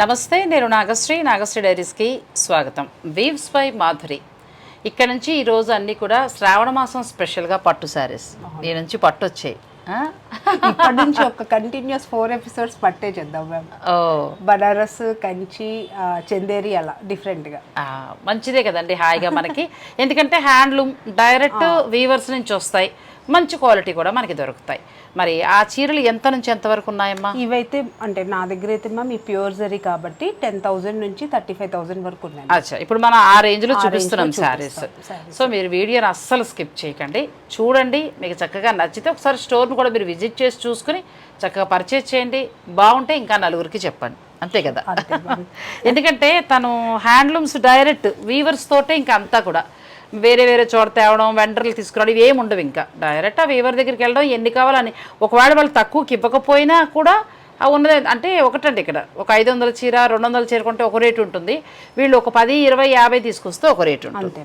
నమస్తే నేను నాగశ్రీ. నాగశ్రీ డైరీస్కి స్వాగతం. Weaves by Madhuri. ఇక్కడ నుంచి ఈరోజు అన్నీ కూడా శ్రావణ మాసం స్పెషల్గా పట్టు శారీస్. ఈ నుంచి పట్టు వచ్చాయి? ఇప్పటి నుంచి ఒక కంటిన్యూస్ ఫోర్ ఎపిసోడ్స్ పట్టే చేద్దాం మ్యామ్ ఓ. బనారస్ కంచి చందేరి అలా డిఫరెంట్గా మంచిదే కదండి హాయిగా మనకి. ఎందుకంటే హ్యాండ్లూమ్ డైరెక్ట్ వీవర్స్ నుంచి వస్తాయి. మంచి క్వాలిటీ కూడా మనకి దొరుకుతాయి. మరి ఆ చీరలు ఎంత నుంచి ఎంత వరకు ఉన్నాయమ్మా? ఇవైతే అంటే నా దగ్గర అయితే మ్యామ్ ఈ ప్యూర్ జరీ కాబట్టి టెన్ థౌసండ్ నుంచి థర్టీ ఫైవ్ థౌసండ్ వరకు ఉన్నాయి. అచ్చా. ఇప్పుడు మనం ఆ రేంజ్లో చూపిస్తున్నాం శారీస్. సో మీరు వీడియోని అస్సలు స్కిప్ చేయకండి. చూడండి మీకు చక్కగా నచ్చితే ఒకసారి స్టోర్ని కూడా మీరు విజిట్ చేసి చూసుకుని చక్కగా పర్చేజ్ చేయండి. బాగుంటే ఇంకా నలుగురికి చెప్పండి. అంతే కదా? ఎందుకంటే తను హ్యాండ్లూమ్స్ డైరెక్ట్ వీవర్స్ తోటే ఇంకా అంతా కూడా. వేరే వేరే చోట తేవడం వెండర్లు తీసుకురావడం ఇవి ఏమి ఉండవు ఇంకా. డైరెక్ట్ ఆ వీవర్ దగ్గరికి వెళ్ళడం ఎన్ని కావాలని. ఒకవేళ వాళ్ళు తక్కువకి ఇవ్వకపోయినా కూడా ఉన్నది అంటే ఒకటండి ఇక్కడ. ఒక ఐదు వందల చీర రెండు వందల చీర కొంటే ఒక రేటు ఉంటుంది. వీళ్ళు ఒక పది ఇరవై యాభై తీసుకొస్తే ఒక రేటు ఉంటుంది.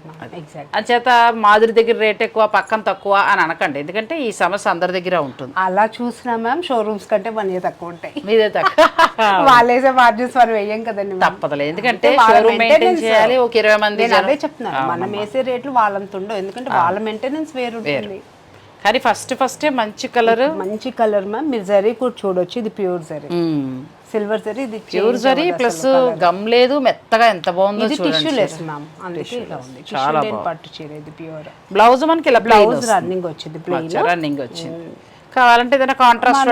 అంచేత మాదిరి దగ్గర రేట్ ఎక్కువ పక్కన తక్కువ అని అనకండి. ఎందుకంటే ఈ సమస్య అందరి దగ్గర ఉంటుంది. అలా చూసినా మ్యామ్ షోరూమ్స్ కంటే ఇయర్ తక్కువ ఉంటాయి. మీదే తక్కువ. వాళ్ళేసే మార్జిన్స్ మనం వేయం కదండి. తప్పదులే. ఎందుకంటే షోరూమ్ మెయింటైన్ చేయాలి ఒక ఇరవై మంది. అదే చెప్తున్నాను. మనం వేసే రేట్లు వాళ్ళంత ఉండవు. ఎందుకంటే వాళ్ళ మెయింటెనెన్స్ వేరు ఉంటుంది. కానీ ఫస్ట్ ఫస్టే మంచి కలర్ మంచి కలర్ మ్యామ్ మీరు జరీ కూడా చూడొచ్చు. ఇది ప్యూర్ జరీ. సిల్వర్ జరీ ఇది ప్యూర్ జరీ ప్లస్ గమ్ లేదు మెత్తగా ఎంత బాగుందో ఇది టిష్యూ లెస్ మ్యామ్ ఉంది. లేని పట్టు చీర ఇది ప్యూర్ బ్లౌజ్ మనకి ఇలా బ్లౌజ్ రన్నింగ్ వచ్చింది రన్నింగ్ వచ్చింది. కావాలంటే ఏదైనా కాంట్రాస్ట్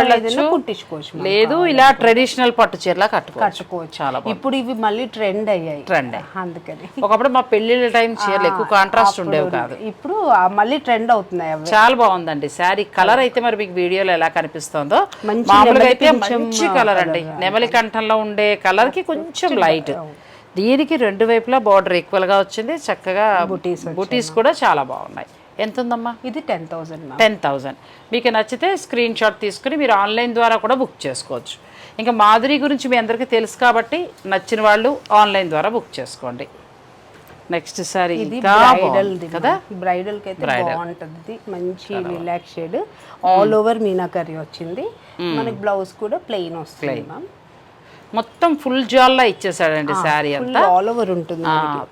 కుట్టించుకోవచ్చు. లేదు ఇలా ట్రెడిషనల్ పట్టు చీరలా కట్టుకోవచ్చు. కట్టుకోవచ్చు. చాలా ఇప్పుడు ఇవి మళ్ళీ ట్రెండ్ అయ్యాయి. ట్రెండ్ అందుకని. ఒకప్పుడు మా పెళ్ళిళ్ళ టైం చీరలు ఎక్కువ కాంట్రాస్ట్ ఉండేవి కాదు. ఇప్పుడు మళ్ళీ ట్రెండ్ అవుతున్నాయి అవి. చాలా బాగుందండి. శారీ కలర్ అయితే మరి మీకు వీడియోలో ఎలా కనిపిస్తుందో మామూలుగా అయితే మంచి కలర్ అండి. నెమలి కంఠంలో ఉండే కలర్కి కొంచెం లైట్ దీనికి రెండు వైపులా బార్డర్ ఈక్వల్గా వచ్చింది. చక్కగా బుటీస్ బుటీస్ కూడా చాలా బాగున్నాయి. ఎంత ఉందమ్మా ఇది ten thousand ma'am. Ten thousand మీకు నచ్చితే స్క్రీన్ షాట్ తీసుకుని మీరు ఆన్లైన్ ద్వారా కూడా బుక్ చేసుకోవచ్చు. ఇంకా మాధురి గురించి మీ అందరికీ తెలుసు కాబట్టి నచ్చిన వాళ్ళు ఆన్లైన్ ద్వారా బుక్ చేసుకోండి. నెక్స్ట్ సారీ బ్రైడల్ కదా? బ్రైడల్కి అయితే బాగుంటది. మంచి relax shade all over meenakari వచ్చింది. మనకి బ్లౌజ్ కూడా ప్లెయిన్ వస్తుంది మ్యామ్. మొత్తం ఫుల్ జాల్లా ఇచ్చేసాడండి శారీ అంతా. ఆల్ ఓవర్ ఉంటుంది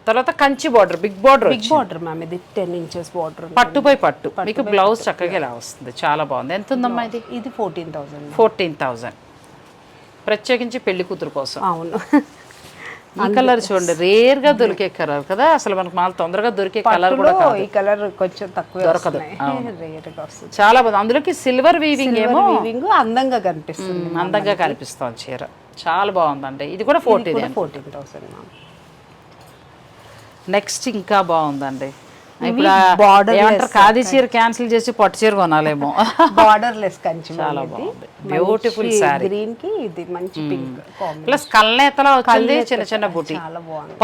తర్వాత Kanchi border big border big border ma'am ఇది టెన్ ఇంచెస్ బార్డర్ పట్టు పై పట్టు. మీకు బ్లౌజ్ చక్కగా ఇలా వస్తుంది. చాలా బాగుంది. ఎంత ఉందమ్మా ఇది? ఇది ఫోర్టీన్ థౌసండ్ ఫోర్టీన్ థౌజండ్ ప్రత్యేకించి పెళ్ళి కూతురు కోసం. అవును. ఈ కలర్ చూడండి రేర్గా దొరికే కలర్ కదా. అసలు మనకు మాల తొందరగా దొరికే కలర్ కూడా ఈ కలర్ కొంచెం తక్కువ దొరకదు. చాలా బాగుంది. అందులోకి సిల్వర్ వీవింగ్ ఏమో వీవింగ్ అందంగా కనిపిస్తుంది అందంగా కనిపిస్తుంది చీర. చాలా బాగుందండి. ఇది కూడా fourteen fourteen thousand ma'am next ఇంకా బాగుందండి. ఇప్పుడు ఖాదీ చీర క్యాన్సిల్ చేసి పట్టు చీర కొనాలేమో. బార్డర్ లెస్ కంచి చాలా బాగుంది. బ్యూటిఫుల్ శారీ గ్రీన్కి ఇది మంచి పింక్ ప్లస్ కల్నేతలా వచ్చింది చిన్న చిన్న బుటీ.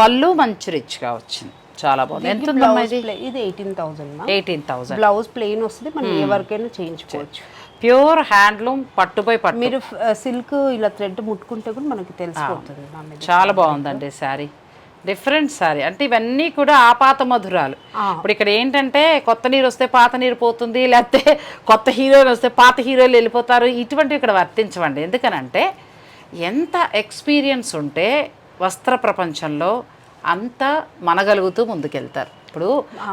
పళ్ళు మంచి రిచ్గా వచ్చింది. చాలా బాగుంది. ఎంత ఇది? Eighteen thousand eighteen thousand blouse plain వస్తుంది మనం ఏ వరకైనా చేయించుకోవచ్చు. ప్యూర్ హ్యాండ్లూమ్ పట్టుపై పట్టు. మీరు సిల్క్ ఇలా థ్రెడ్ ముట్టుకుంటే కూడా మనకి తెలిసిపోతుంది చాలా బాగుందండి శారీ. డిఫరెంట్ శారీ. అంటే ఇవన్నీ కూడా ఆపాత మధురాలు. ఇప్పుడు ఇక్కడ ఏంటంటే కొత్త నీరు వస్తే పాత నీరు పోతుంది లేకపోతే కొత్త హీరోయిన్ వస్తే పాత హీరోలు వెళ్ళిపోతారు. ఇటువంటివి ఇక్కడ వర్తించవండి. ఎందుకనంటే ఎంత ఎక్స్పీరియన్స్ ఉంటే వస్త్ర ప్రపంచంలో అంత మనగలుగుతూ ముందుకెళ్తారు. ఇప్పుడు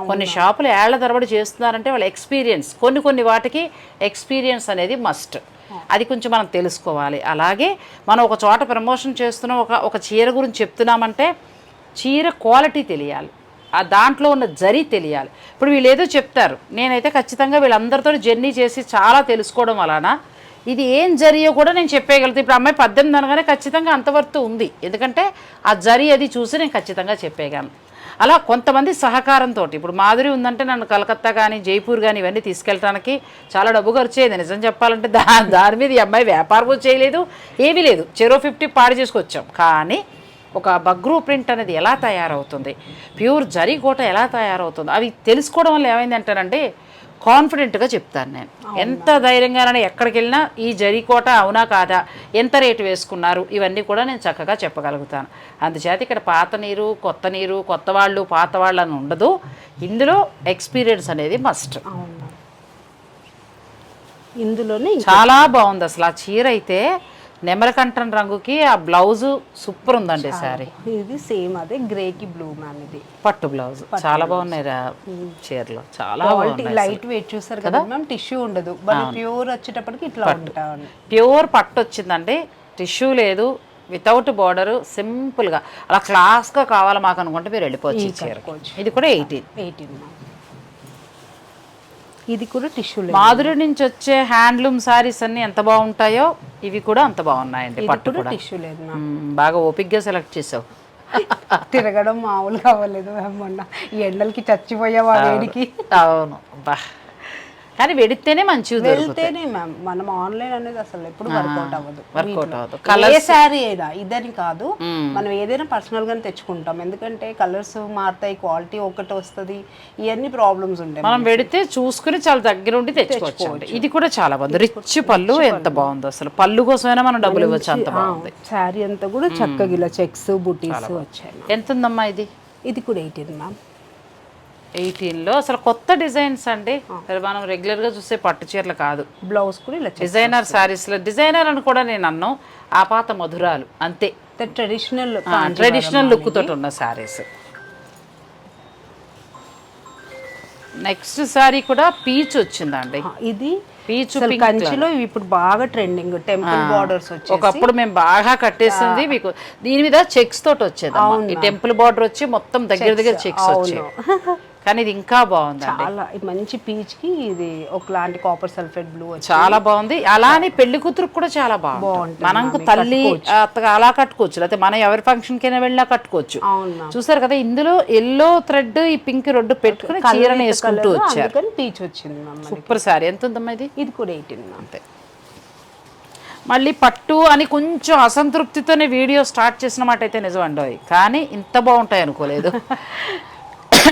కొన్ని షాపులు ఏళ్ళ తరబడి చేస్తున్నారంటే వాళ్ళ ఎక్స్పీరియన్స్ కొన్ని కొన్ని వాటికి ఎక్స్పీరియన్స్ అనేది మస్ట్. అది కొంచెం మనం తెలుసుకోవాలి. అలాగే మనం ఒక చోట ప్రమోషన్ చేస్తున్నాం ఒక ఒక చీర గురించి చెప్తున్నామంటే చీర క్వాలిటీ తెలియాలి. ఆ దాంట్లో ఉన్న జరీ తెలియాలి. ఇప్పుడు వీళ్ళు ఏదో చెప్తారు నేనైతే ఖచ్చితంగా వీళ్ళందరితో జర్నీ చేసి చాలా తెలుసుకోవడం వలన ఇది ఏం జరియో కూడా నేను చెప్పేయగలుగుతాను ఇప్పుడు అమ్మాయి పద్దెనిమిది అనగానే ఖచ్చితంగా అంతవరకు ఉంది. ఎందుకంటే ఆ జరి అది చూసి నేను ఖచ్చితంగా చెప్పేయగలను. అలా కొంతమంది సహకారంతో ఇప్పుడు మాధురి ఉందంటే నన్ను కలకత్తా కానీ జైపూర్ కానీ ఇవన్నీ తీసుకెళ్ళడానికి చాలా డబ్బు ఖర్చు అయ్యేది. నిజం చెప్పాలంటే దా దాని మీద ఈ అమ్మాయి వ్యాపారం చేయలేదు ఏమీ లేదు. చెరో ఫిఫ్టీ పాడు చేసుకొచ్చాం. కానీ ఒక బగ్రూ ప్రింట్ అనేది ఎలా తయారవుతుంది? ప్యూర్ జరీ కోట ఎలా తయారవుతుంది? అవి తెలుసుకోవడం వల్ల ఏమైందంటారంటే కాన్ఫిడెంట్గా చెప్తాను నేను. ఎంత ధైర్యంగానైనా ఎక్కడికి వెళ్ళినా ఈ జరీ కోట అవునా కాదా ఎంత రేటు వేసుకున్నారు ఇవన్నీ కూడా నేను చక్కగా చెప్పగలుగుతాను. అందుచేత ఇక్కడ పాత నీరు కొత్త నీరు కొత్త వాళ్ళు పాత వాళ్ళు అని ఉండదు. ఇందులో ఎక్స్పీరియన్స్ అనేది మస్ట్ ఇందులోనే చాలా బాగుంది అసలు. ఆ చీర అయితే నెమరకంఠం రంగుకి ఆ బ్లౌజ్ సూపర్ ఉందండి శారీ. ఇది సేమ్ అదే గ్రేకి బ్లూ మ్యామ్ ఇది. పట్టు బ్లౌజ్. చాలా బాగున్నాయి రా చీరలు. చాలా లైట్ వెయిట్ చూసారు కదా మ్యామ్ టిష్యూ ఉండదు. ప్యూర్ వచ్చేటప్పటికి ఇట్లా ఉంటా ప్యూర్ పట్టు వచ్చిందండి. టిష్యూ లేదు. వితౌట్ బార్డర్ సింపుల్గా అలా క్లాస్గా కావాలి మాకు అనుకుంటే మీరు వెళ్ళిపోవచ్చు ఇది కూడా ఎయిటీన్ ఎయిటీన్ మ్యామ్. ఇది కూడా టిష్యూ లేదు మాధురి నుంచి వచ్చే హ్యాండ్లూమ్ సారీస్ అన్ని ఎంత బాగుంటాయో ఇవి కూడా అంత బాగున్నాయండి పట్టు కూడా టిష్యూ లేదు బాగా ఓపిక్గా సెలెక్ట్ చేసావు. తిరగడం మామూలుగా అవ్వలేదు మొన్న ఈ ఎండలకి చచ్చిపోయావా వేడికి. అవును. బా. కానీ వెడితేనే దొరుకుతాయి. వెళ్తేనే మ్యామ్. మనం ఆన్లైన్ అనేది అసలు ఎప్పుడు వర్కౌట్ అవ్వదు. వర్కౌట్ అవ్వదు. ఏ శారీ అయినా ఇదని కాదు. మనం ఏదైనా పర్సనల్ గానే తెచ్చుకుంటాం. ఎందుకంటే కలర్స్ మారుతాయి క్వాలిటీ ఒకటి వస్తుంది ఇవన్నీ ప్రాబ్లమ్స్ ఉంటాయి మనం వెడితే చూసుకుని చాలా దగ్గర ఉండి తెచ్చుకోవచ్చు. ఇది కూడా చాలా బాగుంది. రిచ్ పళ్ళు ఎంత బాగుందో అసలు. పళ్ళు కోసమైనా మనం డబ్బులు ఇవ్వచ్చు అంత బాగుంది. శారీ అంతా కూడా చక్కగా ఇలా చెక్స్ బుటీస్ వచ్చాయి. ఎంత ఉందమ్మా ఇది? ఇది కూడా ఎయిటీన్ మ్యామ్. 18 లో. అసలు కొత్త డిజైన్స్ అండి. మనం రెగ్యులర్గా చూసే పట్టు చీరలు కాదు. బ్లౌజ్ కూడా డిజైనర్ సారీస్లో. డిజైనర్ అని కూడా నేను అన్ను. ఆపాత మధురాలు. అంతే. ట్రెడిషనల్ ట్రెడిషనల్ లుక్ తోటి ఉన్న సారీస్ నెక్స్ట్ సారీ కూడా పీచ్ వచ్చిందండి. ఇది పీచు కంచిలో ఇప్పుడు బాగా ట్రెండింగ్ టెంపుల్ బార్డర్స్ వచ్చి ఒకప్పుడు మేము బాగా కట్టేసింది మీకు. దీని మీద చెక్స్ తోటి వచ్చేది ఈ టెంపుల్ బార్డర్ వచ్చి మొత్తం దగ్గర దగ్గర చెక్స్ వచ్చాయి. కానీ ఇది ఇంకా బాగుందండి. చాలా మంచి పీచ్కి ఇది ఒకలాంటి కాపర్ సల్ఫేట్ బ్లూ చాలా బాగుంది. అలానే పెళ్ళి కూతురు కూడా చాలా బాగుంది మనకు తల్లి అత్తగా అలా కట్టుకోవచ్చు. లేకపోతే మనం ఎవరి ఫంక్షన్ కైనా వెళ్ళినా కట్టుకోవచ్చు. చూసారు కదా ఇందులో ఎల్లో థ్రెడ్ ఈ పింక్ రెడ్ పెట్టుకుని చీరని వేసుకుంటూ వచ్చారు. పీచ్ వచ్చింది. Super sari. ఎంత ఉందమ్మా ఇది? ఇది కూడా ఎయిటీన్ అంతే. మళ్ళీ పట్టు అని కొంచెం అసంతృప్తితోనే వీడియో స్టార్ట్ చేసిన మాట అయితే నిజం అండి కానీ ఇంత బాగుంటాయి అనుకోలేదు.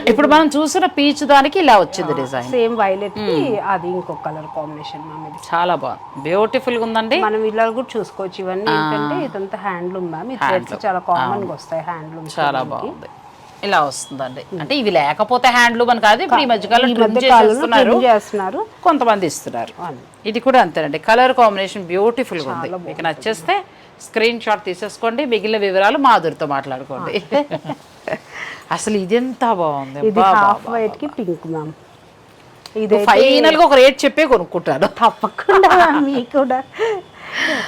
ఇప్పుడు మనం చూసిన పీచు దానికి ఇలా వచ్చింది డిజైన్ సేమ్ వైలెట్కి అది ఇంకొక కలర్ కాంబినేషన్ మ్యామ్ ఇది చాలా బాగుంది బ్యూటిఫుల్గా ఉందండి. మనం ఇలా కూడా చూసుకోవచ్చు. ఇవన్నీ ఏంటంటే ఇదంతా హ్యాండ్లూమ్ మ్యామ్ థ్రెడ్స్ చాలా కామన్గా వస్తాయి హ్యాండ్లూమ్ చాలా బాగుంది. ఇలా వస్తుందండి. అంటే ఇవి లేకపోతే హ్యాండ్లూమ్ అని కాదు ఇప్పుడు ఈ మధ్యకాలం ఈ trim మధ్య కాలంలో చేసేస్తున్నారు trim చేస్తున్నారు. కొంతమంది ఇస్తున్నారు. ఇది కూడా అంతేనండి. కలర్ కాంబినేషన్ బ్యూటిఫుల్గా ఉంది. మీకు నచ్చేస్తే స్క్రీన్ షాట్ తీసేసుకోండి. మిగిలిన వివరాలు మాధురితో మాట్లాడుకోండి. అసలు ఇది ఎంత బాగుంది ఇది హాఫ్ వైట్కి పింక్ మ్యామ్ ఇది ఫైనల్గా ఒక రేట్ చెప్పే కొనుక్కుంటాను. తప్పకుండా మీకు కూడా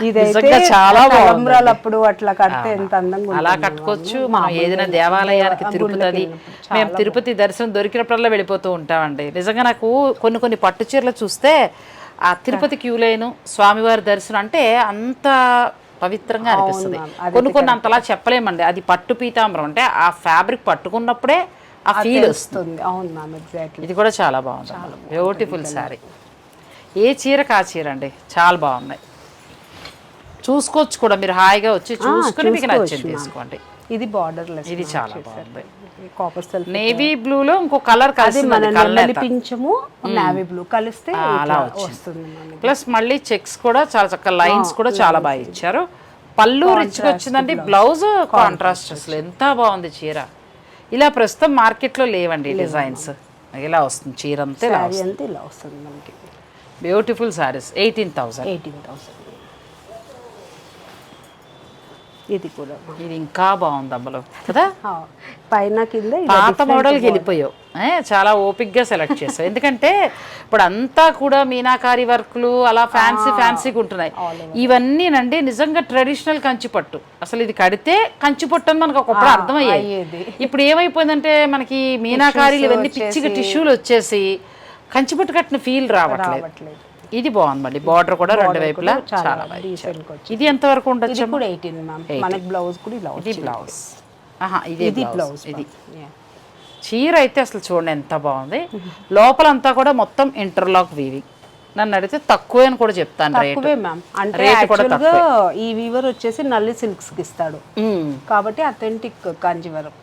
ఇదైతే చాలా తలంబ్రాలు అప్పుడు అట్లా కడితే ఎంత అందంగా అలా కట్టుకోవచ్చు. మనం ఏదైనా దేవాలయానికి తిరుపతి మేము తిరుపతి దర్శనం దొరికినప్పుడల్లా వెళ్ళిపోతూ ఉంటామండి. నిజంగా నాకు కొన్ని కొన్ని పట్టు చీరలు చూస్తే ఆ తిరుపతి క్యూ లైన్ స్వామివారి దర్శనం అంటే అంత పవిత్రంగా అనిపిస్తుంది. కొన్ని కొన్ని అంతలా చెప్పలేమండి. అది పట్టు పీతాంబరం అంటే ఆ ఫ్యాబ్రిక్ పట్టుకున్నప్పుడే ఆ ఫీల్ వస్తుంది. అవును మ్యామ్ ఎగ్జాక్ట్లీ ఇది కూడా చాలా బాగుంది. బ్యూటిఫుల్ శారీ ఏ చీరకు ఆ చీర అండి? చాలా బాగున్నాయి చూసుకోవచ్చు కూడా మీరు హాయిగా వచ్చి చూసుకుని మీకు నచ్చింది తీసుకోండి. ఇది బార్డర్ ఇది చాలా బాగుంది. కాపర్ సెల్ఫ్ నేవీ బ్లూలో ఇంకో కలర్ కలిసి పించము నావీ బ్లూ కలిస్తే ఇట్లా వస్తుంది ప్లస్ మళ్ళీ చెక్స్ కూడా చాలా చక్కగా లైన్స్ కూడా చాలా బాగా ఇచ్చారు. పళ్ళు రిచ్గా వచ్చిందండి. బ్లౌజ్ కాంట్రాస్ట్ అసలు ఎంత బాగుంది చీర. ఇలా ప్రస్తుతం మార్కెట్లో లేవండి డిజైన్స్ ఇలా వస్తుంది చీర అంతే ఇలా శారీ అంతా ఇలా వస్తుంది మనకి. Beautiful saris eighteen thousand eighteen thousand ఇది కూడా. ఇది ఇంకా బాగుంది అమ్మలో కదా? పైన కింద పాత మోడల్కి వెళ్ళిపోయావు. చాలా ఓపిక్గా సెలెక్ట్ చేసావు. ఎందుకంటే ఇప్పుడు అంతా కూడా మీనాకారి వర్క్లు అలా ఫ్యాన్సీ ఫ్యాన్సీగా ఉంటున్నాయి. ఇవన్నీనండి నిజంగా ట్రెడిషనల్ కంచిపట్టు. అసలు ఇది కడితే కంచిపట్టు అని మనకు ఒకప్పుడు అర్థమయ్యేది. ఇప్పుడు ఏమైపోయిందంటే మనకి మీనాకారీలు ఇవన్నీ పిచ్చిగా టిష్యూలు వచ్చేసి కంచిపట్టు కట్టిన ఫీల్ రావట్లేదు. ఇది బాగుంది మళ్ళీ బార్డర్ కూడా రెండు వైపులా చాలా. ఇది ఎంతవరకు ఉండొచ్చు? ఇది కూడా ఎయిటీన్ మ్యామ్ మనకి బ్లౌజ్ కూడా ఇలా ఇది బ్లౌజ్ ఇది ఇది బ్లౌజ్ ఇది. చీర అయితే అసలు చూడండి ఎంత బాగుంది. లోపలంతా కూడా మొత్తం ఇంటర్లాక్ వీవింగ్ నన్ను అడిగితే తక్కువే అని కూడా చెప్తాను తక్కువే మ్యామ్ అంటే ఈ వీవర్ వచ్చేసి నల్లి సిల్క్స్కి ఇస్తాడు. కాబట్టి అథెంటిక్ కాంజీవరం.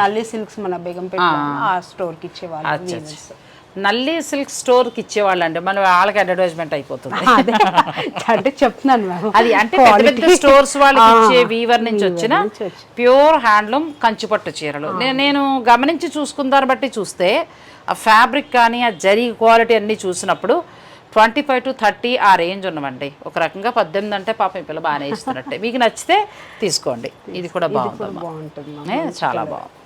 నల్లి సిల్క్స్ మన బేగంపేట ఆ. స్టోర్కి ఇచ్చేవాళ్ళు. నల్లి సిల్క్ స్టోర్కి ఇచ్చేవాళ్ళు అంటే మన వాళ్ళకి అడ్వర్టైజ్మెంట్ అయిపోతుంది. అంటే చెప్తున్నాను మ్యామ్ అది అంటే పెద్ద స్టోర్స్ వాళ్ళకి ఇచ్చే వీవర్ నుంచి వచ్చిన. ప్యూర్ హ్యాండ్లూమ్ కంచిపట్టు చీరలు. నేను గమనించి చూసుకున్న దాన్ని బట్టి చూస్తే ఆ ఫ్యాబ్రిక్ కానీ ఆ జరీ క్వాలిటీ అన్ని చూసినప్పుడు ట్వంటీ ఫైవ్ టు థర్టీ ఆ రేంజ్ ఉన్నవండి. ఒక రకంగా పద్దెనిమిది అంటే పాపం పిల్ల బాగానే ఇస్తున్నట్టే. మీకు నచ్చితే తీసుకోండి. ఇది కూడా బాగుంటుంది చాలా బాగుంది.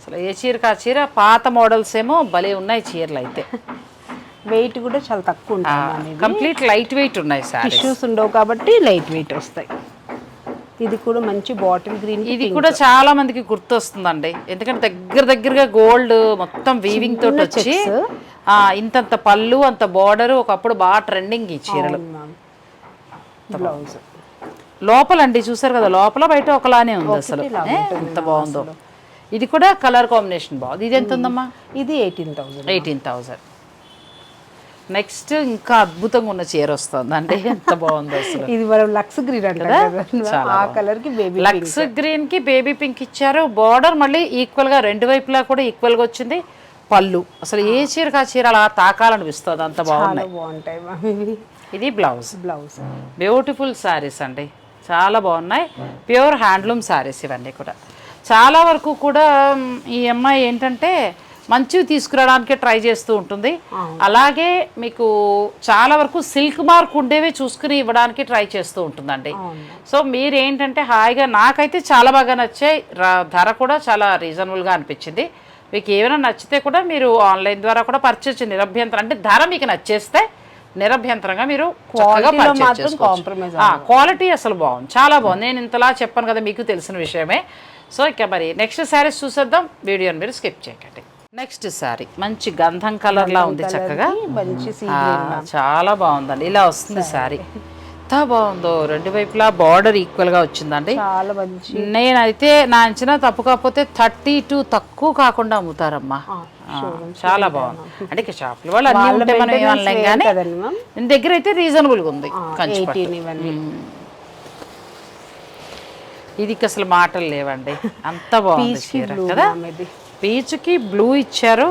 అసలు ఏ చీరకు ఆ చీర? పాత మోడల్స్ ఏమో భలే ఉన్నాయి చీరలు అయితే వెయిట్ కూడా చాలా తక్కువ ఉంటుంది కంప్లీట్ లైట్ వెయిట్ ఉన్నాయి సారీ టిష్యూస్ ఉండవు కాబట్టి లైట్ వెయిట్ వస్తాయి. ఇది కూడా మంచి బాటిల్ గ్రీన్ ఇది కూడా చాలా మందికి గుర్తొస్తుందండి. ఎందుకంటే దగ్గర దగ్గరగా గోల్డ్ మొత్తం వీవింగ్ తోటి వచ్చి ఇంతంత పళ్ళు అంత బార్డర్ ఒకప్పుడు బాగా ట్రెండింగ్ ఈ చీరలు. బ్లౌజ్ లోపలండి చూసారు కదా లోపల బయట ఒకలానే ఉంది అసలు. ఎంత బాగుందో. ఇది కూడా కలర్ కాంబినేషన్ బాగుంది. ఇది ఎంత ఉందమ్మా? ఇది eighteen thousand. Eighteen thousand next ఇంకా అద్భుతంగా ఉన్న చీర వస్తుంది అంటే ఎంత బాగుందో అసలు. ఇది మనం లక్స్ గ్రీన్ ఆ కలర్కి బేబీ లక్స్ గ్రీన్కి బేబీ పింక్ ఇచ్చారు. బార్డర్ మళ్ళీ ఈక్వల్గా రెండు వైపులా కూడా ఈక్వల్గా వచ్చింది. పళ్ళు. అసలు ఏ చీరకు ఆ చీర అలా తాకాలనిపిస్తుంది? అంత బాగుంది చాలా బాగుంటాయి ఇది బ్లౌజ్. బ్లౌజ్. బ్యూటిఫుల్ శారీస్ అండి. చాలా బాగున్నాయి. ప్యూర్ హ్యాండ్లూమ్ శారీస్ ఇవన్నీ కూడా. చాలా వరకు కూడా ఈ అమ్మాయి ఏంటంటే మంచివి తీసుకురావడానికే ట్రై చేస్తూ ఉంటుంది. అలాగే మీకు చాలా వరకు సిల్క్ మార్క్ ఉండేవి చూసుకుని ఇవ్వడానికి ట్రై చేస్తూ ఉంటుందండి. సో మీరు ఏంటంటే హాయిగా నాకైతే చాలా బాగా నచ్చాయి. ధర కూడా చాలా రీజనబుల్గా అనిపించింది. మీకు ఏమైనా నచ్చితే కూడా మీరు ఆన్లైన్ ద్వారా కూడా పర్చేస్ నిరభ్యంతరం అంటే ధర మీకు నచ్చేస్తే నిరభ్యంతరంగా మీరు క్వాలిటీ అసలు బాగుంది. చాలా బాగుంది. నేను ఇంతలా చెప్పాను కదా మీకు తెలిసిన విషయమే. సో ఇక మరి నెక్స్ట్ శారీస్ చూసేద్దాం. వీడియోని మీరు స్కిప్ చేయకండి. నెక్స్ట్ శారీ మంచి గంధం కలర్ లా ఉంది చక్కగా. చాలా బాగుందండి. ఇలా వస్తుంది శారీ ఎంత బాగుందో రెండు వైపులా బార్డర్ ఈక్వల్గా వచ్చిందండి. నేనైతే నా అంచనా తప్పు కాకపోతే థర్టీ టూ తక్కువ కాకుండా అమ్ముతారమ్మా. చాలా బాగుంది. అంటే ఇక షాపుల వాళ్ళు అన్ని ఉంటే మనం ఏమనలేం కానీ దగ్గర అయితే రీజనబుల్గా ఉంది కంచి పట్టు. ఎయిటీన్ ఇవన్నీ ఇది అసలు మాటలు లేవండి. అంత బాగుంది కదా? పీచుకి బ్లూ ఇచ్చారు.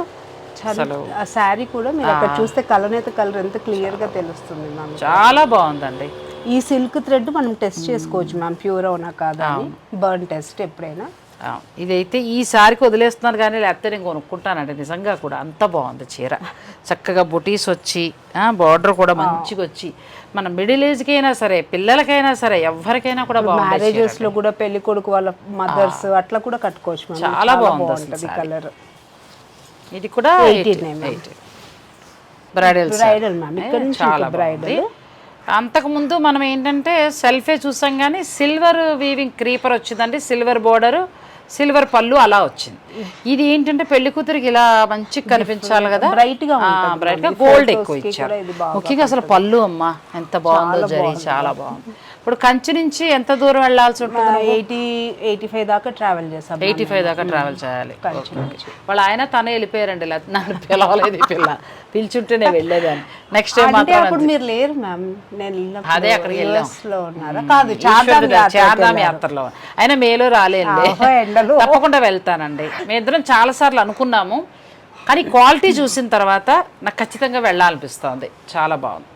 శారీ కూడా మీరు అక్కడ చూస్తే కలర్ అయితే కలర్ ఎంత క్లియర్గా తెలుస్తుంది మ్యామ్ చాలా బాగుందండి. ఈ సిల్క్ థ్రెడ్ మనం టెస్ట్ చేసుకోవచ్చు మ్యామ్ ప్యూర్ అవునా కాదా బర్న్ టెస్ట్ ఎప్పుడైనా. ఇదైతే ఈ సారికి వదిలేస్తున్నాను కానీ లేకపోతే నేను కొనుక్కుంటానండి. నిజంగా కూడా అంత బాగుంది చీర. చక్కగా బుటీస్ వచ్చి బార్డర్ కూడా మంచిగా వచ్చి. మన మిడిల్ ఏజ్కి అయినా సరే పిల్లలకైనా సరే ఎవరికైనా కూడా మ్యారేజెస్లో కూడా పెళ్ళి కొడుకు వాళ్ళ మదర్స్ అట్లా కూడా కట్టుకోవచ్చు చాలా బాగుంది బాగుంటది కలర్ ఇది కూడా బ్రైడల్ బ్రైడల్ మ్యామ్ చాలా బ్రైడల్ అంతకుముందు మనం ఏంటంటే సెల్ఫే చూసాం కానీ సిల్వర్ వీవింగ్ క్రీపర్ వచ్చిందండి సిల్వర్ బోర్డర్ సిల్వర్ పళ్ళు అలా వచ్చింది. ఇది ఏంటంటే పెళ్ళి కూతురికి ఇలా మంచిగా కనిపించాలి కదా? బ్రైట్గా బ్రైట్గా. గోల్డ్ ఎక్కువ ఇచ్చారు. ముఖ్యంగా అసలు పళ్ళు అమ్మా ఎంత బాగుందో జరి చాలా బాగుంది. ఇప్పుడు కంచి నుంచి ఎంత దూరం వెళ్ళాల్సి ఉంటుంది ఎయిటీ ఎయిటీ ఫైవ్ దాకా ట్రావెల్ చేసాం ఎయిటీ ఫైవ్ దాకా ట్రావెల్ చేయాలి. వాళ్ళ ఆయన తనే వెళ్ళిపోయారండి నన్ను పిలవలేదు పిల్ల. పిలిచుంటేనే వెళ్ళేదాన్ని. నెక్స్ట్ టైం అప్పుడు మీరు లేరు మ్యామ్ నేను అదే అక్కడికి వెళ్ళాం. ఉన్నారా? కాదు చార్ధామ్. యాత్రలో. అయినా మేలో రాలేండి. తప్పకుండా వెళ్తానండి. మేము ఇద్దరం చాలా సార్లు అనుకున్నాము. కానీ క్వాలిటీ చూసిన తర్వాత నాకు ఖచ్చితంగా వెళ్ళాలనిపిస్తోంది. చాలా బాగుంది.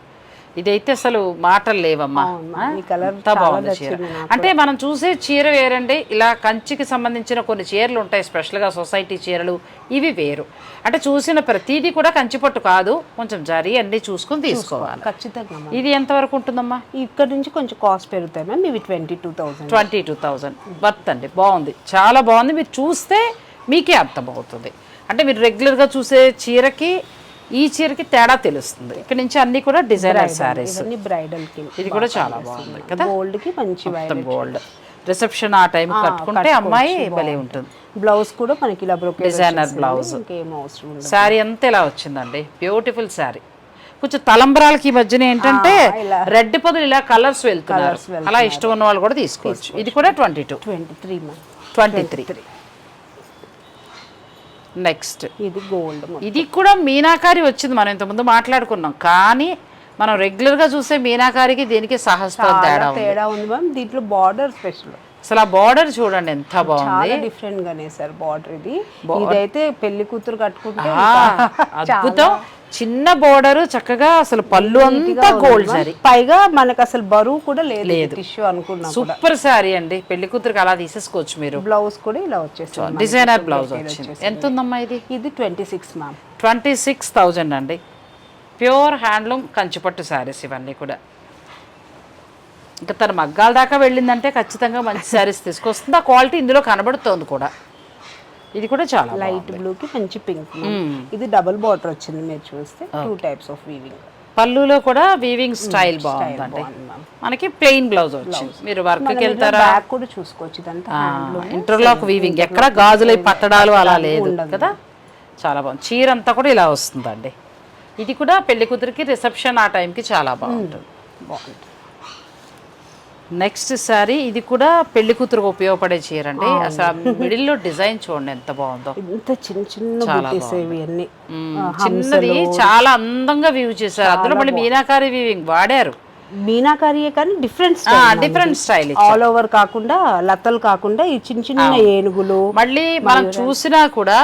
ఇదైతే అసలు మాటలు లేవమ్మా. ఎంత బాగుంది చీర. అంటే మనం చూసే చీర వేరండి ఇలా కంచికి సంబంధించిన కొన్ని చీరలు ఉంటాయి స్పెషల్గా సొసైటీ చీరలు ఇవి వేరు. అంటే చూసిన ప్రతిదీ కూడా కంచి పట్టు కాదు కొంచెం జరి అన్ని చూసుకొని తీసుకోవాలి. ఖచ్చితంగా ఇది ఎంతవరకు ఉంటుందమ్మా? ఇక్కడ నుంచి కొంచెం కాస్ట్ పెరుగుతాయి మ్యామ్ ఇవి twenty two thousand. Twenty two thousand worth అండి బాగుంది. చాలా బాగుంది మీరు చూస్తే మీకే అర్థమవుతుంది. అంటే మీరు రెగ్యులర్గా చూసే చీరకి ఈ చీరకి తేడా తెలుస్తుంది. ఇక్కడ నుంచి అన్ని కూడా డిజైనర్ ఇవన్నీ బ్రైడల్కి ఇది కూడా చాలా బాగుంది కదా? గోల్డ్కి మంచి గోల్డ్ రిసెప్షన్ ఆ టైం కట్టుకుంటే అమ్మాయి భలే ఉంటుంది. బ్లౌజ్ కూడా మనకి ఇలా డిజైనర్ బ్లౌజ్ శారీ అంతా ఇలా వచ్చిందండి? బ్యూటిఫుల్ శారీ కొంచెం తలంబరాలకి ఈ మధ్యన ఏంటంటే. రెడ్ పొదలు ఇలా కలర్స్ వెళ్తున్నారు. అలా ఇష్టం ఉన్న వాళ్ళు కూడా తీసుకోవచ్చు. ఇది కూడా twenty two twenty three twenty three next ఇది గోల్డ్ ఇది కూడా మీనాకారి వచ్చింది. మనం ఇంతకుముందు మాట్లాడుకున్నాం. కానీ మనం రెగ్యులర్గా చూసే మీనాకారికి దీనికి సహస్రం తేడా ఉంది తేడా ఉంది. మ్యామ్ దీంట్లో బార్డర్ స్పెషల్ అసలు ఆ బార్డర్ చూడండి ఎంత బాగుంది. డిఫరెంట్ గానే సార్ బార్డర్ ఇది. ఇదైతే పెళ్ళి కూతురు కట్టుకుంటే అద్భుతం. చిన్న బోర్డర్ చక్కగా అసలు పళ్ళు అంతా గోల్డ్ సారీ. పైగా మనకు అసలు బరువు కూడా లేదు టిష్యూ అనుకున్నాం సూపర్ శారీ అండి. పెళ్ళి కూతురికి అలా తీసేసుకోవచ్చు మీరు. బ్లౌజ్ కూడా ఇలా వచ్చేస్తుంది డిజైనర్ బ్లౌజ్ వచ్చింది. ఎంత ఉందమ్మా ఇది? ఇది twenty six ma'am twenty six thousand అండి. ప్యూర్ హ్యాండ్లూమ్ కంచిపట్టు శారీస్ ఇవన్నీ కూడా. ఇంకా తన మగ్గాల దాకా వెళ్ళిందంటే ఖచ్చితంగా మంచి శారీస్ తీసుకొస్తుంది. ఆ క్వాలిటీ ఇందులో కనబడుతోంది కూడా. ఇది కూడా చాలా లైట్ బ్లూ కి మంచి పింక్ ఇది డబుల్ బార్డర్ వచ్చింది మీరు చూస్తే. టూ టైప్స్ ఆఫ్ వీవింగ్ పళ్ళులో కూడా వీవింగ్ స్టైల్ బాగుందండి. మనకి ప్లెయిన్ బ్లౌజ్ వచ్చింది. మీరు వర్క్కి వెళ్తారా? బ్యాక్ కూడా చూసుకోవచ్చు. ఇదంతా ఇంటర్లాక్ వీవింగ్ ఎక్కడ గాజులై పట్టడాలు అలా లేదు కదా? చాలా బాగుంది. చీర అంతా కూడా ఇలా వస్తుందండి. ఇది కూడా పెళ్ళి కూతురికి రిసెప్షన్ ఆ టైంకి చాలా బాగుంటుంది. బాగుంటుంది. నెక్స్ట్ సారీ ఇది కూడా పెళ్ళి కూతురుకు ఉపయోగపడే చీర అండి. అసలు మిడిల్లో డిజైన్ చూడండి ఎంత బాగుందో. ఇంత చిన్న చిన్న. చిన్నది చాలా అందంగా వీవ్ చేశారు. అందులో మళ్ళీ మీనాకారి వీవింగ్ వాడారు. మీనాకారియే కానీ different different style all over కాకుండా లతలు కాకుండా ఈ చిన్న చిన్న ఏనుగులు మళ్ళీ మనం చూసినా కూడా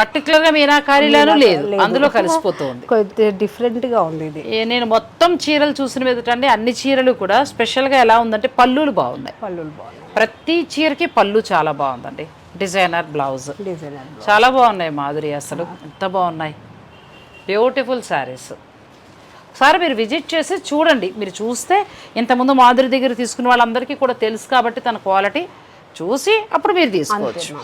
పర్టికులర్గా మీనాకారిలాను లేదు. అందులో కలిసిపోతుంది. కొద్దిగా డిఫరెంట్గా ఉంది ఇది. నేను మొత్తం చీరలు చూసిన మీదటండి అన్ని చీరలు కూడా స్పెషల్గా ఎలా ఉందంటే పళ్ళులు బాగున్నాయి. పళ్ళులు బాగున్నాయి. ప్రతి చీరకి పళ్ళు చాలా బాగుందండి. డిజైనర్ బ్లౌజ్ డిజైనర్ చాలా బాగున్నాయి మాధురి అసలు. ఎంత బాగున్నాయి. బ్యూటిఫుల్ శారీస్ ఒకసారి మీరు విజిట్ చేసి చూడండి. మీరు చూస్తే ఇంతకుముందు మాధురి దగ్గర తీసుకున్న వాళ్ళందరికీ కూడా తెలుసు కాబట్టి తన క్వాలిటీ చూసి అప్పుడు మీరు తీసుకోవచ్చు.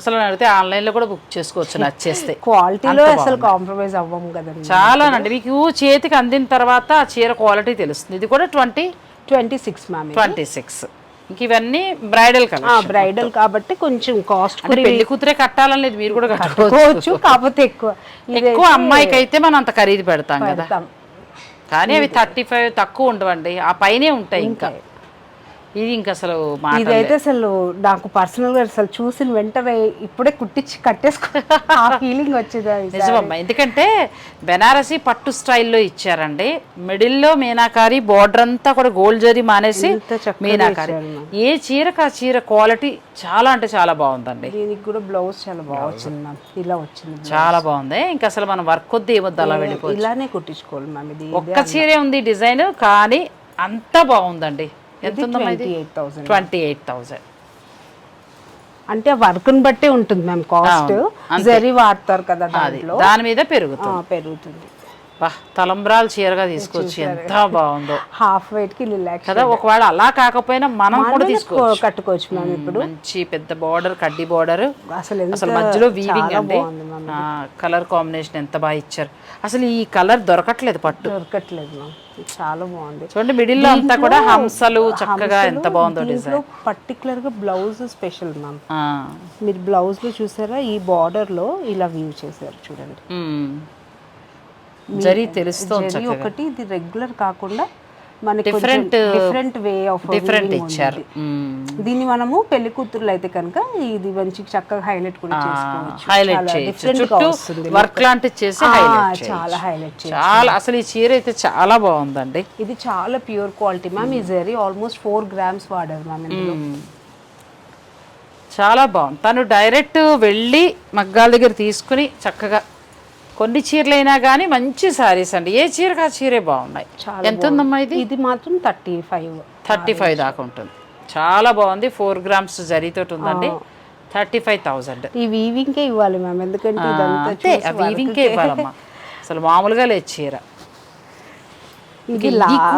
అసలు అడిగితే ఆన్లైన్లో కూడా బుక్ చేసుకోవచ్చు నచ్చేస్తే. క్వాలిటీలో అసలు కాంప్రమైజ్ అవ్వము కదండి. చాలానండి. మీకు చేతికి అందిన తర్వాత ఆ చీర క్వాలిటీ తెలుస్తుంది. ఇది కూడా twenty twenty six ma'am twenty six. ఇవన్నీ బ్రైడల్ కలర్ బ్రైడల్ కాబట్టి కొంచెం కాస్ట్ పెళ్ళి కూతురే కట్టాలని లేదు మీరు కూడా కట్టుకోవచ్చు కాకపోతే ఎక్కువ. ఎక్కువ అమ్మాయికి అయితే మనం అంత ఖరీదు పెడతాం కదా. కానీ అవి థర్టీ ఫైవ్ తక్కువ ఉండవండి ఆ పైనే ఉంటాయి ఇంకా. ఇది ఇంకా అసలు ఇదైతే అసలు నాకు పర్సనల్గా అసలు చూసిన వెంటనే ఇప్పుడే కుట్టించి కట్టేసుకో ఆ ఫీలింగ్ వచ్చింది. నిజమమ్మా. ఎందుకంటే బెనారసి పట్టు స్టైల్లో ఇచ్చారండి. మిడిల్లో మీనాకారి బోర్డర్ అంతా కూడా గోల్డ్ జరీ మానేసి మీనాకారి. ఏ చీరకు ఆ చీర క్వాలిటీ చాలా అంటే చాలా బాగుందండి. దీనికి కూడా బ్లౌజ్ చాలా బాగా వచ్చింది మ్యామ్ ఇలా వచ్చింది చాలా బాగుంది. ఇంకా అసలు మనం వర్క్ కొద్ది ఏమొద్దు అలా వెళ్ళిపోవచ్చు. ఇలానే కుట్టించుకోవాలి మ్యామ్ ఇది. ఒక్క చీరే ఉంది డిజైన్ కానీ అంత బాగుందండి. ఎంత ట్వంటీ ఎయిట్ థౌసండ్ అంటే వర్క్ని బట్టే ఉంటుంది మ్యామ్ కాస్ట్. జరీ వాడతారు కదా దాని మీద పెరుగుతుంది. పెరుగుతుంది. తలంబ్రాలు చీరగా తీసుకొచ్చి ఎంత బాగుందో. హాఫ్ వెయిట్కి రిలాక్స్ కదా ఒకవేళ అలా కాకపోయినా మనం కూడా తీసుకోవచ్చు. కట్టుకోవచ్చు మ్యామ్ ఇప్పుడు. మంచి పెద్ద బార్డర్ కడ్డీ బార్డర్. అసలు అసలు మధ్యలో వీవింగ్ అండి. కలర్ కాంబినేషన్ ఎంత బాగా ఇచ్చారు. అసలు ఈ కలర్ దొరకట్లేదు పట్టు. దొరకట్లేదు చాలా బాగుంది. చూడండి మిడిల్లో అంతా కూడా హంసలు చక్కగా ఎంత బాగుందో దీంట్లో పర్టికులర్గా బ్లౌజ్ స్పెషల్ మ్యామ్. డిజైన్ మీరు బ్లౌజ్లో చూసారా ఈ బార్డర్లో ఇలా వ్యూ చేశారు చూడండి. జరీ తెలుస్తోంది ఒకటి ఇది రెగ్యులర్ కాకుండా మనకి Different, different way of different ఇచ్చారు. దీన్ని మనము పెళ్ళి కూతుర్లు అయితే కనుక ఇది మంచి చక్కగా హైలైట్ కూడా చేసుకోవచ్చు. హైలైట్ చేయొచ్చు. వర్క్ లాంటిది చేసి చాలా హైలైట్ చాలా అసలు ఈ చీర అయితే చాలా బాగుందండి. ఇది చాలా ప్యూర్ క్వాలిటీ మ్యామ్ ఈ జరీ ఆల్మోస్ట్ ఫోర్ గ్రామ్స్ వాడారు మ్యామ్ ఇందులో. చాలా బాగుంది. తను డైరెక్ట్ వెళ్ళి మగ్గాల దగ్గర తీసుకుని చక్కగా కొన్ని చీరలైనా కానీ మంచి సారీస్ అండి. ఏ చీరకు ఆ చీరే బాగున్నాయి? ఎంత ఉందమ్మా ఇది? ఇది మాత్రం థర్టీ ఫైవ్ థర్టీ ఫైవ్ దాకా ఉంటుంది. చాలా బాగుంది. ఫోర్ గ్రామ్స్ జరీతోటి ఉందండి. థర్టీ ఫైవ్ థౌజండ్ ఈ వీవింగ్ కే ఇవ్వాలి మ్యామ్. ఎందుకంటే వీవింగ్కే ఇవ్వాలమ్మా. అసలు మామూలుగా లేదు చీర. ఇది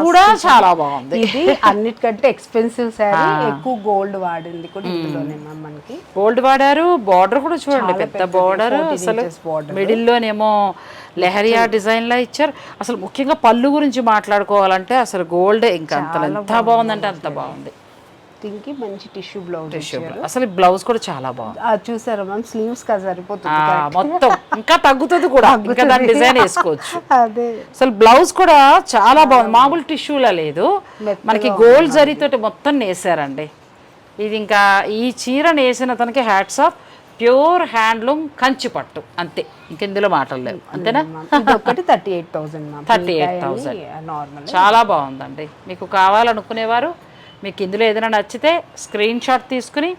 కూడా చాలా బాగుంది. ఇది అన్నిటికంటే ఎక్స్పెన్సివ్ శారీ ఎక్కువ గోల్డ్ వాడింది కూడా ఇందులోనే మ్యామ్ మనకి. గోల్డ్ వాడారు బార్డర్ కూడా చూడండి పెద్ద బార్డర్ అసలు border. మిడిల్లోనేమో లెహరియా డిజైన్ లా ఇచ్చారు. అసలు ముఖ్యంగా పళ్ళు గురించి మాట్లాడుకోవాలంటే అసలు గోల్డ్ ఇంకా అంత ఎంత బాగుందంటే అంత బాగుంది. దీనికి మంచి టిష్యూ బ్లౌజ్ అసలు బ్లౌజ్ కూడా చాలా బాగుంది. చూసారా మ్యామ్? స్లీవ్స్ కా సరిపోతుంది మొత్తం ఇంకా తగ్గుతుంది కూడా. ఇంకా దాని డిజైన్ వేసుకోవచ్చు. అదే. అసలు బ్లౌజ్ కూడా చాలా బాగుంది. మామూలు టిష్యూలా లేదు. మనకి గోల్డ్ జరీతోటి మొత్తం నేసారండి. ఇది ఇంకా ఈ చీర నేసిన తనకి hats off pure handloom Kanchi పట్టు. అంతే. ఇంక ఇందులో మాటలు లేవు. అంతేనా? ఒకటి thirty eight thousand ma'am. 38,000. Normal చాలా బాగుందండి. మీకు కావాలనుకునేవారు మీకు ఇందులో ఏదైనా నచ్చితే స్క్రీన్ షాట్ తీసుకుని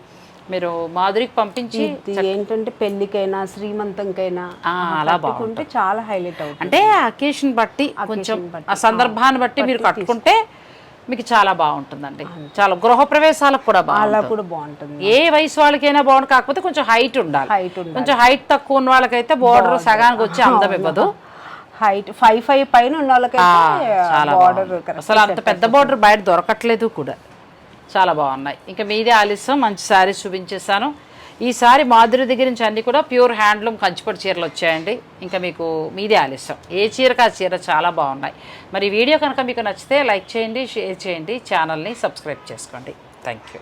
మీరు మాధురికి పంపించి ఏంటంటే పెళ్ళికైనా శ్రీమంతంకైనా అలా కట్టుకుంటే చాలా హైలైట్ అవుతుంది. అంటే అకేషన్ బట్టి కొంచెం ఆ సందర్భాన్ని బట్టి మీరు కట్టుకుంటే మీకు చాలా బాగుంటుందండి. చాలా గృహప్రవేశాలకు కూడా అలా బాగుంటుంది. కూడా బాగుంటుంది. ఏ వయసు వాళ్ళకైనా బాగుంది కాకపోతే కొంచెం హైట్ ఉండాలి. హైట్ కొంచెం హైట్ తక్కువ ఉన్న వాళ్ళకైతే బోర్డర్ సగానికి వచ్చి అందం ఇవ్వదు. హైట్ ఫైవ్ ఫైవ్ పైన ఉన్న వాళ్ళకైతే బార్డర్. అసలు అంత పెద్ద బార్డర్ బయట దొరకట్లేదు కూడా. చాలా బాగున్నాయి. ఇంకా మీదే ఆలస్యం మంచి శారీస్ చూపించేశాను. ఈ సారీ మాధురి దగ్గర నుంచి అన్నీ కూడా ప్యూర్ హ్యాండ్లూమ్ కంచిపట్టు చీరలు వచ్చాయండి. ఇంకా మీకు మీదే ఆలస్యం. ఏ చీరకు ఆ చీర చాలా బాగున్నాయి. మరి వీడియో కనుక మీకు నచ్చితే లైక్ చేయండి షేర్ చేయండి ఛానల్ని సబ్స్క్రైబ్ చేసుకోండి. Thank you.